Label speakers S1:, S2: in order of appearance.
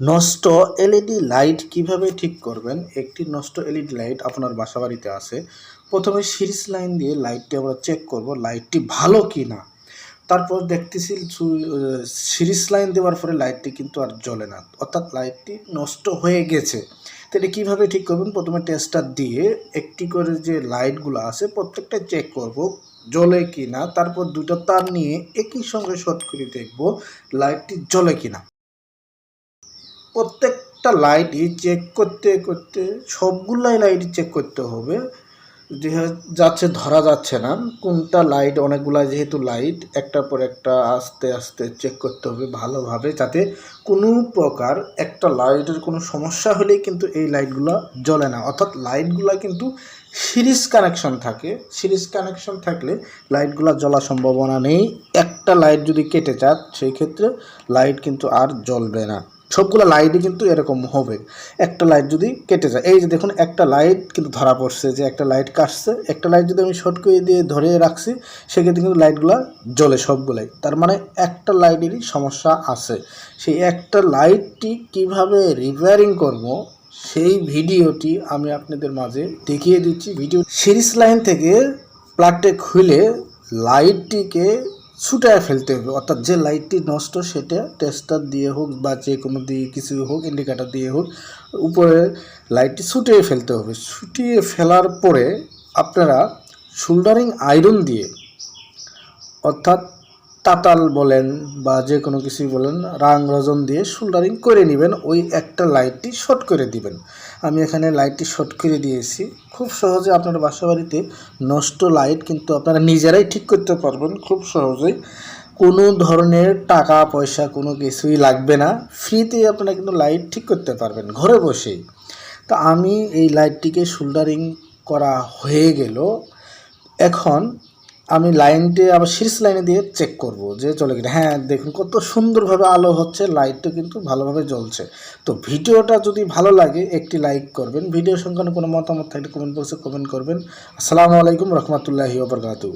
S1: নষ্ট LED light কীভাবে ঠিক করবেন? একটি নষ্ট এলইডি লাইট আপনার বাসা বাড়িতে আছে। প্রথমে সিরিজ লাইন দিয়ে লাইটটি আমরা চেক করব লাইটটি ভালো কি না তারপর দেখতেছি সিরিজ লাইন দেওয়ার পরে লাইটটি কিন্তু আর জ্বলে না। অর্থাৎ লাইটটি নষ্ট হয়ে গেছে। তো এটা কীভাবে ঠিক করবেন? প্রথমে টেস্টার দিয়ে একটি করে যে লাইটগুলো আছে, প্রত্যেকটা চেক করব, জ্বলে কি না তারপর দুটো তার নিয়ে একই সঙ্গে শর্ট করে দেখব লাইটটি জ্বলে কি না প্রত্যেকটা লাইটই চেক করতে করতে, সবগুলাই লাইট চেক করতে হবে। যাচ্ছে, ধরা যাচ্ছে না, কোনটা লাইট অনেকগুলা যেহেতু লাইট, একটার পর একটা আস্তে আস্তে চেক করতে হবে ভালোভাবে, যাতে কোনো প্রকার একটা লাইটের কোনো সমস্যা হলেই কিন্তু এই লাইটগুলো জ্বলে না। অর্থাৎ লাইটগুলো কিন্তু সিরিজ কানেকশন থাকে। সিরিজ কানেকশন থাকলে লাইটগুলো জ্বলার সম্ভাবনা নেই। একটা লাইট যদি কেটে যাক সেই ক্ষেত্রে লাইট কিন্তু আর জ্বলবে না। সবগুলো লাইটই কিন্তু এরকম হবে। একটা লাইট যদি কেটে যায়, এই যে দেখুন একটা লাইট কিন্তু ধরা পড়ছে যে একটা লাইট কাটছে। একটা লাইট যদি আমি শর্ট করে দিয়ে ধরে রাখছি, সেক্ষেত্রে কিন্তু লাইটগুলো জ্বলে সবগুলাই। তার মানে একটা লাইটেরই সমস্যা আছে। সেই একটা লাইটটি কীভাবে রিপেয়ারিং করব, সেই ভিডিওটি আমি আপনাদের মাঝে দেখিয়ে দিচ্ছি। ভিডিও সিরিজ লাইন থেকে প্লাগটা খুলে লাইটটিকে ছুটায় ফেলতে হবে। অর্থাৎ যে লাইটটি নষ্ট সেটা টেস্টার দিয়ে হোক বা যে কোনো দিয়ে কিছু হোক ইন্ডিকেটার দিয়ে হোক, উপরে লাইটটি ছুটিয়ে ফেলতে হবে। ছুটিয়ে ফেলার পরে আপনারা শোল্ডারিং আয়রন দিয়ে, অর্থাৎ তাতাল বলেন বা যে কোনো কিছুই বলেন, রাং রজন দিয়ে শোল্ডারিং করে নেবেন, ওই একটা লাইটটি শর্ট করে দিবেন। আমি এখানে লাইটটি শর্ট করে দিয়েছি। খুব সহজে আপনার বাসা বাড়িতে নষ্ট লাইট কিন্তু আপনারা নিজেরাই ঠিক করতে পারবেন, খুব সহজেই কোনো ধরনের টাকা, পয়সা, কোনো কিছুই লাগবে না। ফ্রিতে আপনারা কিন্তু লাইট ঠিক করতে পারবেন, ঘরে বসেই। তো আমি এই লাইটটিকে শোল্ডারিং করা হয়ে গেল। এখন আমি লাইনটি আবার শীর্ষ লাইনে দিয়ে চেক করব, যে চলে গেলে। হ্যাঁ দেখুন, কত সুন্দরভাবে আলো হচ্ছে লাইটটা কিন্তু ভালোভাবে জ্বলছে। তো ভিডিওটা যদি ভালো লাগে, একটি লাইক করবেন। ভিডিও সংক্রান্ত কোনো মতামত থাকলে কমেন্ট বক্সে কমেন্ট করবেন। আসসালামু আলাইকুম রহমতুল্লাহি ওবরকাতু